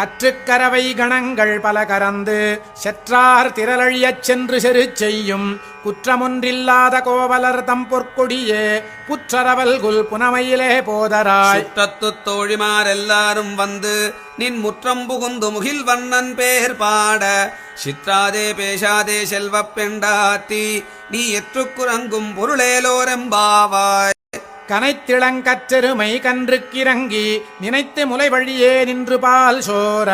கற்றுக்கரவை கணங்கள் பல கறந்து செற்றார் திரளழியச் சென்று செரு செய்யும் குற்றமொன்றில்லாத கோவலர் தம் பொற்கொடியே புற்றரவல் குல் புனமையிலே போதராய். சுற்றத்து தோழிமார் எல்லாரும் வந்து நின் முற்றம் புகுந்து முகில் வண்ணன் பேர் பாட சித்ராதே பேசாதே செல்வப் பெண்டாத்தி நீ எற்றுக்குறங்கும் பொருளேலோரெம்பாவாய் கனைத்திளங்கற்றெருமை கன்றுக்கிறங்கி நினைத்து முலை வழியே நின்று பால் சோர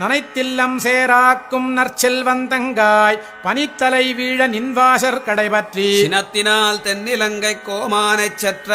நனைத்தில்லம் சேராக்கும் நற்செல்வந்தங்காய் பனித்தலை வீழ நின்வாசர் கடைபற்றி சினத்தினால் தென்னிலங்கை கோமானைச் சற்ற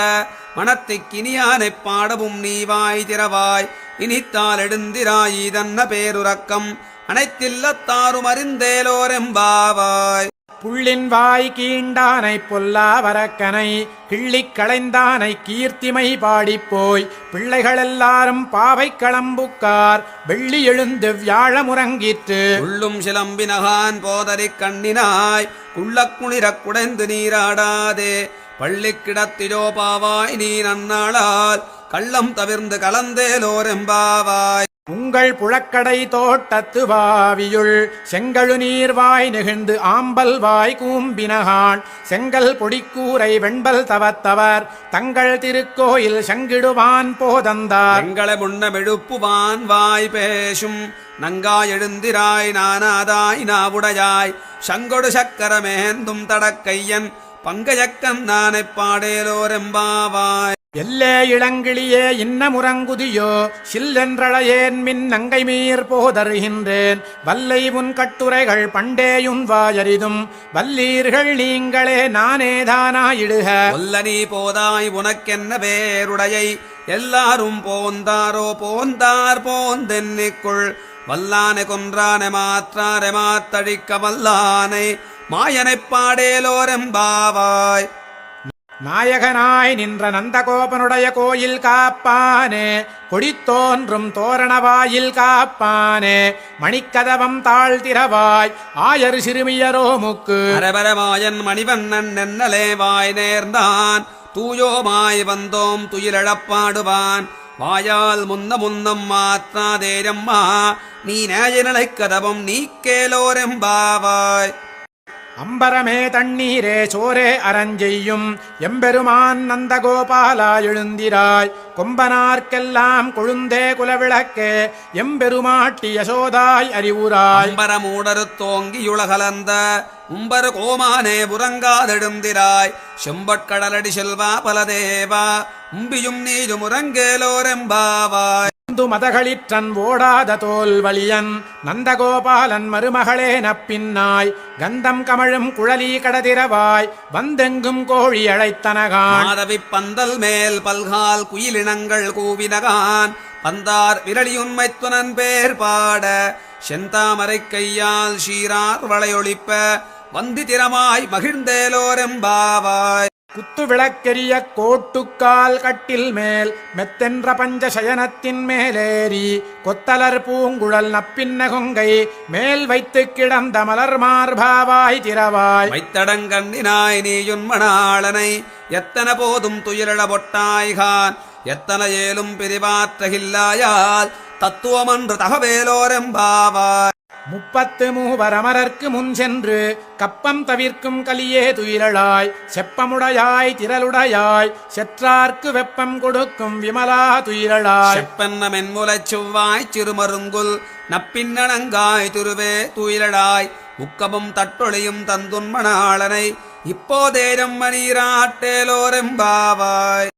மனத்தைக் கினியானைப் பாடவும் நீவாய் திறவாய் இனித்தால் எடுந்திராயி தன்ன பேருறக்கம் அனைத்தில்லத்தாரும் அறிந்தேலோரெம்பாவாய். புள்ளின் வாய் கீண்டானை பொல்லா வரக்கனை கிள்ளிக் களைந்தானை கீர்த்திமை பாடிப்போய் பிள்ளைகளெல்லாரும் பாவை களம்புக்கார் வெள்ளி எழுந்து வியாழமுறங்கிற்று உள்ளும் சிலம்பினகான் போதறி கண்ணினாய் குள்ளக் குளிரக் குடைந்து நீராடாதே. பள்ளிக் கிடத்திலோ பாவாய் நீ நன்னாளால் கள்ளம் தவிர்ந்து கலந்தேலோரெம்பாவாய் உங்கள் புழக்கடை தோட்டத்து வாவியுள் செங்கழு நீர்வாய் நெகிழ்ந்து ஆம்பல் வாய் கூம்பினகான். செங்கல் பொடிக்கூரை வெண்பல் தவத்தவர் தங்கள் திருக்கோயில் சங்கிடுவான் போதந்தார். எங்களை முன்னமெழுப்புவான் வாய் பேசும் நங்காய் எழுந்திராய் நானாதாய் நாவுடையாய். சங்கொடு சக்கரமேந்தும் தடக்கையன் பங்கஜக்கம் நானைப் பாடேலோரெம்பாவாய் எல்லே இளங்கிளியே இன்ன முறங்குதியோ சில்லென்றழையேன் மின் நங்கை மீர் போதருகின்றேன். வல்லை உன் கட்டுரைகள் பண்டேயுன் வாயறிதும் வல்லீர்கள் நீங்களே நானே தானாயிடுக. நீ போதாய் உனக்கென்ன பேருடையை எல்லாரும் போந்தாரோ போந்தார் போந்தென்னிக்குள். வல்லானை கொன்றானை மாற்றாரை மாத்தழிக்க வல்லானை மாயனைப் பாடேலோரெம்பாவாய். நாயகனாய் நின்ற நந்தகோபனுடைய கோயில் காப்பானே கொடித்தோன்றும் தோரணவாயில் காப்பானே மணிக்கதவம் தாழ்த்திரவாய் ஆயர் சிறுமியரோ முக்கு அரபரமாயன் மணிவண்ணன் நென்னலே வாய் நேர்ந்தான் தூயோமாய் வந்தோம் துயிலழப்பாடுவான். வாயால் முன்ன முன்னம் மாத்தாதேரம்மா நீ நேயனலை கதவம் நீக்கேலோரெம்பாவாய். அம்பரமே தண்ணீரே சோரே அரஞ்செய்யும் எம்பெருமான் நந்தகோபாலா எழுந்திராய். கொம்பனார்க்கெல்லாம் கொழுந்தே குலவிளக்கே. எம்பெருமாட்டி யசோதாய் அறிவுராய் அம்பரமூடரு தோங்கி தோங்கியுலகலந்த உம்பரு கோமானே புறங்காதெழுந்திராய் செம்பட்கடலடி செல்வா பலதேவா உம்பியும் நீயும் உறங்கேலோரெம்பாவாய் நந்து மதகளிற்றன் ஓடாத தோல் வலியன் நந்தகோபாலன் மருமகளே நப்பின்னாய். கந்தம் கமழும் குழலி கடதிரவாய். வந்தெங்கும் கோழி அழைத்தனகான். மாதவி பந்தல் மேல் பல்கால் குயிலினங்கள் கூவினகான். பந்தார் விரலியுண்மைத்துனன் பேர் பாட. செந்தாமரை கையால் ஷீரார் வளையொழிப்ப. வந்தி திறமாய் மகிழ்ந்தேலோரெம்பாவாய் குத்து விளக்கெரிய கோட்டுக்கால் கட்டில் மேல் மெத்தென்ற பஞ்ச சயனத்தின் மேலேறி கொத்தலர் பூங்குழல் நப்பின்னகுங்கை மேல் வைத்து கிடந்த மலர் மார்பாவாய் திரவாய் வைத்தடங்கண்ணினாய் நீயுன் மணாளனை எத்தன போதும் துயிலழ பொட்டாய்கான் எத்தன ஏலும் பிரிவாற்றகில்லாயால் தத்துவமன்று தகவேலோரெம்பாவாய் முப்பத்து மூவரமரர்க்கு முன் சென்று கப்பம் தவிர்க்கும் கலியே துயிரளாய் செப்பமுடையாய் திரளுடையாய் செற்றார்க்கு வெப்பம் கொடுக்கும் விமலா துயிரளாய் செப்பன்ன மென்முலைச் செவ்வாய் சிறுமருங்குல் நப்பின்னணங்காய் திருவே துயிரளாய் உக்கமும் தட்டொழியும் தந்துன்மணாளனை இப்போதேரம் மணீராட்டேலோரெம்பாவாய்.